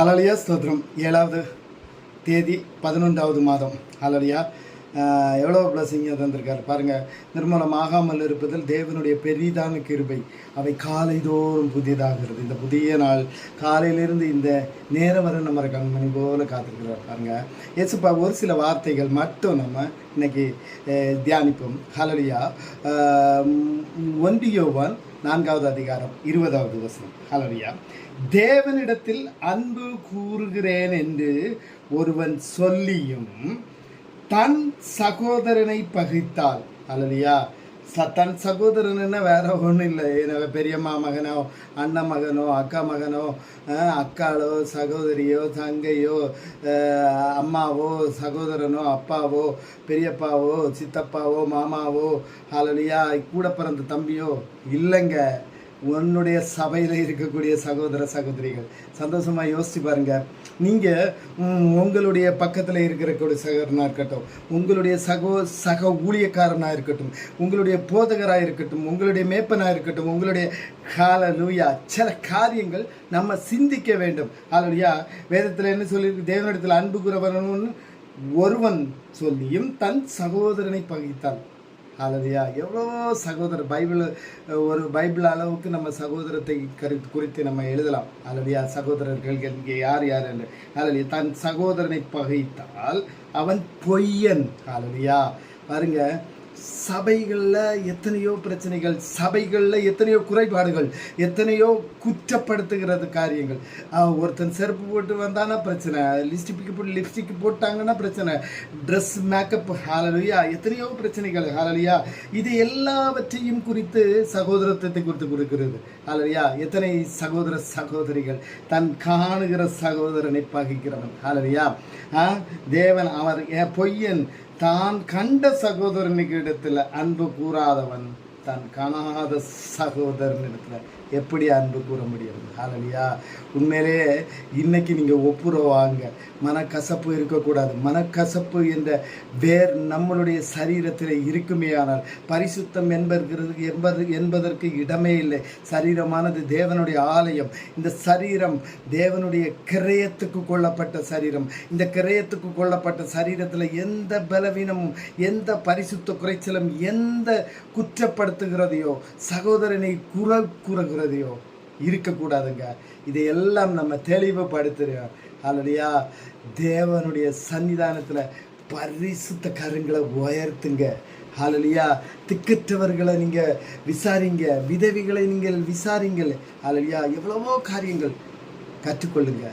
ஹலலியா ஸ்தோத்ரம் ஏழாவது தேதி பதினொன்றாவது மாதம். ஹலலியா. எவ்வளோ பிளஸிங்கை தந்திருக்காரு. பாருங்கள் நிர்மலமாகாமல் இருப்பதில் தேவனுடைய பெரிதான கிருபை அவை காலைதோறும் புதியதாகிறது இந்த புதிய நாள் காலையிலிருந்து இந்த நேரம் வரை நம்ம கண்மணி போல காத்திருக்கிறார். பாருங்க ஏசுப்பா ஒரு சில வார்த்தைகள் மட்டும் நம்ம இன்னைக்கு தியானிப்போம். ஹலலியா ஒன்றியோவான் நான்காவது அதிகாரம் இருபதாவது வசனம். ஹலலியா தேவனிடத்தில் அன்பு கூறுகிறேன் என்று ஒருவன் சொல்லியும் தன் சகோதரனை பகைத்தால் அல்லையா? ச தன் சகோதரன்னா வேற ஒன்றும் இல்லை. ஏன்னா பெரியம்மா மகனோ அண்ணன் மகனோ அக்கா மகனோ அக்காளோ சகோதரியோ தங்கையோ அம்மாவோ சகோதரனோ அப்பாவோ பெரியப்பாவோ சித்தப்பாவோ மாமாவோ அல்லையா கூட பிறந்த தம்பியோ இல்லைங்க. உன்னுடைய சபையில் இருக்கக்கூடிய சகோதர சகோதரிகள். சந்தோஷமாக யோசிச்சு பாருங்க. நீங்கள் உங்களுடைய பக்கத்தில் இருக்கிறக்கூடிய சகோதரனாக இருக்கட்டும் உங்களுடைய சகோ சக ஊழியக்காரனாக இருக்கட்டும் உங்களுடைய போதகராக இருக்கட்டும் உங்களுடைய மேப்பனாக இருக்கட்டும் உங்களுடைய கால லூயா சில காரியங்கள் நம்ம சிந்திக்க வேண்டும். அதனுடைய வேதத்தில் என்ன சொல்லியிருக்கு தேவனிடத்தில் அன்பு கூறவரணும்னு ஒருவன் சொல்லியும் தன் சகோதரனை பகித்தான் ஹalleluya எவ்வளோ சகோதரர் பைபிள் ஒரு பைபிள் அளவுக்கு நம்ம சகோதரத்தை கரு குறித்து நம்ம எழுதலாம். ஹalleluya சகோதரர்கள் இங்கே யார் யார் என்று. ஹalleluya தன் சகோதரனை பகைத்தால் அவன் பொய்யன். ஹalleluya பாருங்க சபைகளில் எத்தனையோ பிரச்சனைகள் சபைகளில் எத்தனையோ குறைபாடுகள் எத்தனையோ குற்றப்படுத்துகிறது காரியங்கள். ஆஹ், ஒருத்தன் செருப்பு போட்டு வந்தானா பிரச்சனை லிஸ்டிக் போட்டு லிப்ஸ்டிக் போட்டாங்கன்னா பிரச்சனை ட்ரெஸ் மேக்கப் ஹாலலியா எத்தனையோ பிரச்சனைகள் ஹாலலியா இது எல்லாவற்றையும் குறித்து சகோதரத்துவத்தை குறித்து கொடுக்கிறது. ஹாலலியா எத்தனை சகோதர சகோதரிகள் தன் காணுகிற சகோதரனை பகிக்கிறவன். ஹாலலியா தேவன் அவர் என் பொய்யன் தான் கண்ட சகோதரனுக்கு இடத்துல அன்பு கூறாதவன் தான் காணாத சகோதரனிடத்துல எப்படி அன்பு கூற முடியும்? ஹாலலியா உண்மையிலேயே இன்னைக்கு நீங்கள் ஒப்புரவாங்க. மனக்கசப்பு இருக்கக்கூடாது. மனக்கசப்பு என்ற வேர் நம்மளுடைய சரீரத்தில் இருக்குமே ஆனால் பரிசுத்தம் என்பதற்கு என்பது என்பதற்கு இடமே இல்லை. சரீரமானது தேவனுடைய ஆலயம். இந்த சரீரம் தேவனுடைய கிரயத்துக்கு கொள்ளப்பட்ட சரீரம். இந்த கிரயத்துக்கு கொள்ளப்பட்ட சரீரத்தில் எந்த பலவீனமும் எந்த பரிசுத்த குறைச்சலும் எந்த குற்றப்படுத்துகிறதையோ சகோதரனை குற கூறுகிறதையோ இருக்கக்கூடாதுங்க. இதையெல்லாம் நம்ம தெளிவுபடுத்துகிறோம் அல்லடியா தேவனுடைய சன்னிதானத்தில் பரிசுத்த கருங்களை உயர்த்துங்க. ஹalleluya. திக்கற்றவர்களை நீங்கள் விசாரிங்க. விதவிகளை நீங்கள் விசாரிங்கள். ஹalleluya. எவ்வளவோ காரியங்கள் கற்றுக்கொள்ளுங்க.